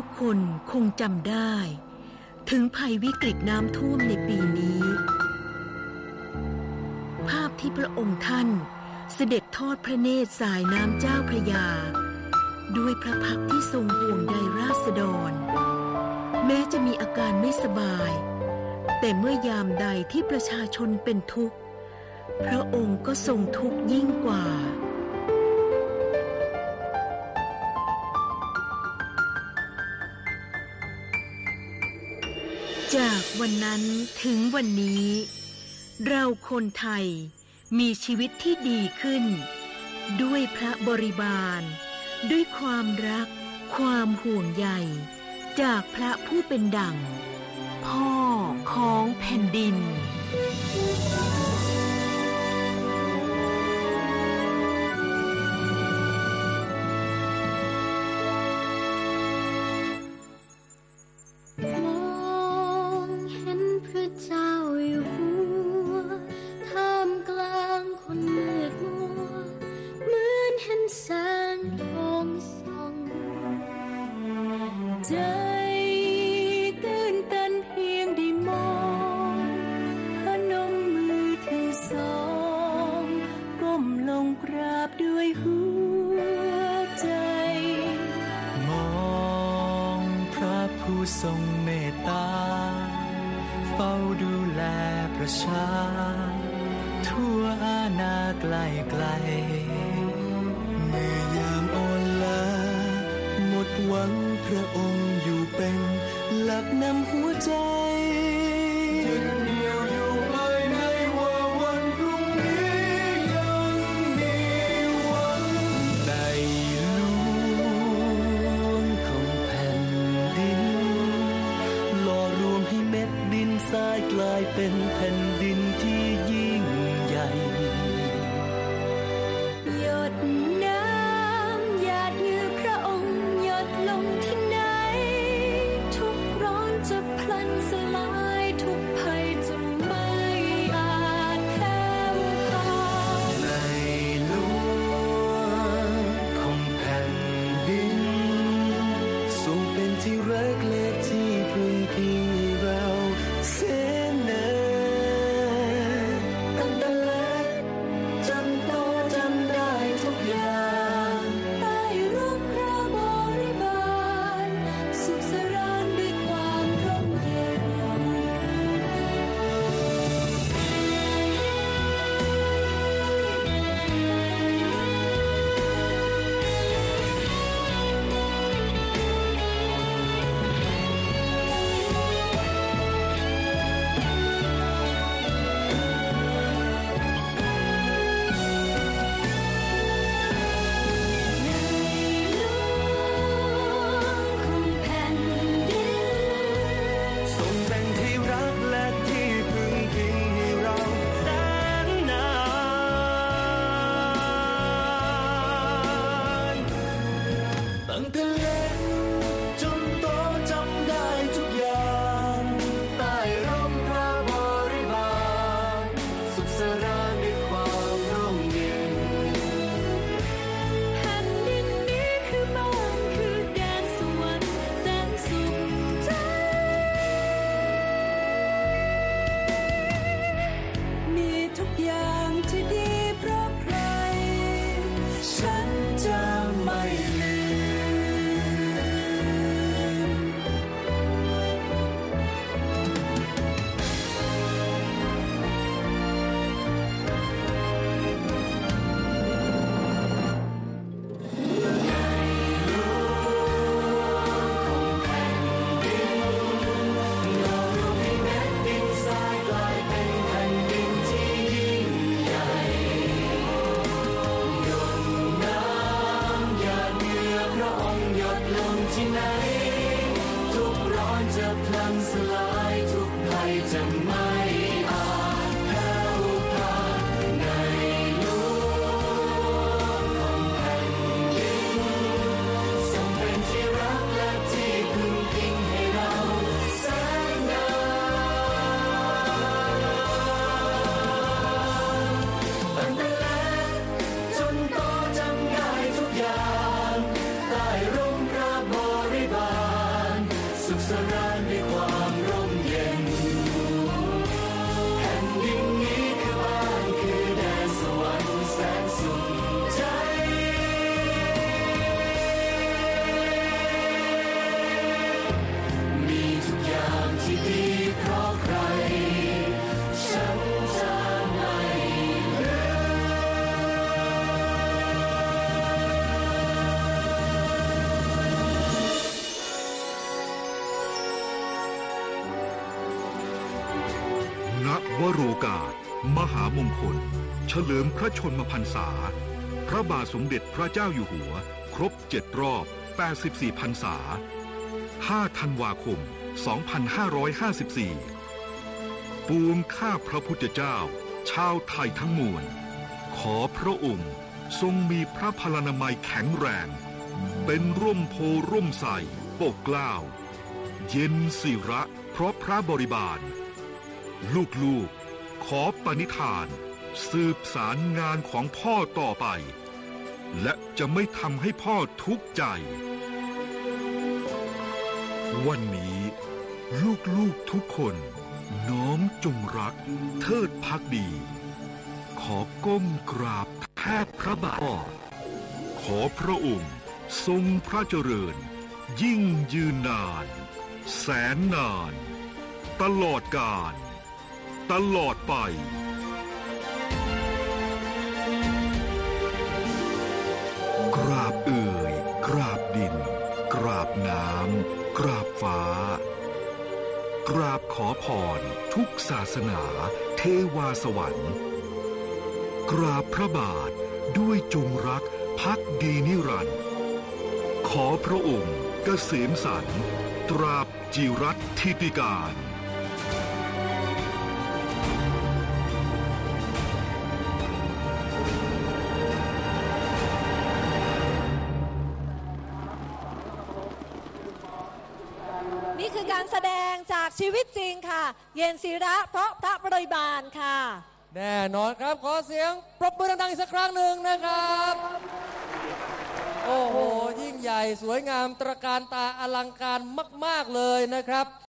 ทุกคนคงจำได้ ถึงภัยวิกฤตน้ำท่วมในปีนี้ ภาพที่พระองค์ท่านเสด็จทอดพระเนตรสายน้ำเจ้าพระยา ด้วยพระพักที่ทรงห่วงใยราษฎร แม้จะมีอาการไม่สบาย แต่เมื่อยามใดที่ประชาชนเป็นทุกข์ พระองค์ก็ทรงทุกข์ยิ่งกว่า จากวันนั้นถึงวันนี้ เราคนไทยมีชีวิตที่ดีขึ้น ด้วยพระบริบาล ด้วยความรัก ความห่วงใยจากพระผู้เป็นดั่ง พ่อของแผ่นดิน ทรงเมตตา เฝ้าดูแลประชา ทั่วอาณาไกลไกล เมื่อยามอ่อนล้าหมดหวังพระองค์อยู่เป็น หลักนำหัวใจยึดเหนี่ยว เป็นแผ่นดินที่ กาส มหามงคล เฉลิมพระชนมพรรษา พระบาทสมเด็จพระเจ้าอยู่หัว ครบ7รอบ 84พรรษา 5 ธันวาคม 2554 ปูมข้าพระพุทธเจ้า ชาวไทยทั้งมวล ขอพระองค์ทรงมีพระพลานามัยแข็งแรง เป็นร่มโพร่มใสปกกล้าว เย็นศิระเพราะพระบริบาล ลูกๆ ขอปณิธาน สืบสารงานของพ่อต่อไป และจะไม่ทำให้พ่อทุกข์ใจ วันนี้ลูกๆทุกคนน้อมจงรักเทิดพักดี ขอก้มกราบแทบพระบาทขอพระองค์ทรงพระเจริญ ยิ่งยืนนาน แสนนาน ตลอดกาล ตลอดไปกราบเอ่ยกราบดิน กราบน้ำกราบฟ้า กราบขอพรทุกศาสนา เทวาสวรรค์ กราบพระบาทด้วยจงรักพักดีนิรันดร์ขอพระองค์เกษมสันตราบจิรัตทิติการ แสดงจากชีวิตจริงค่ะ เย็นศิระเพราะพระบริบาลค่ะ แน่นอนครับขอเสียงปรบมือดังๆอีกสักครั้งหนึ่งนะครับ โอ้โห ยิ่งใหญ่สวยงามตระการตาอลังการมาก ๆเลยนะครับ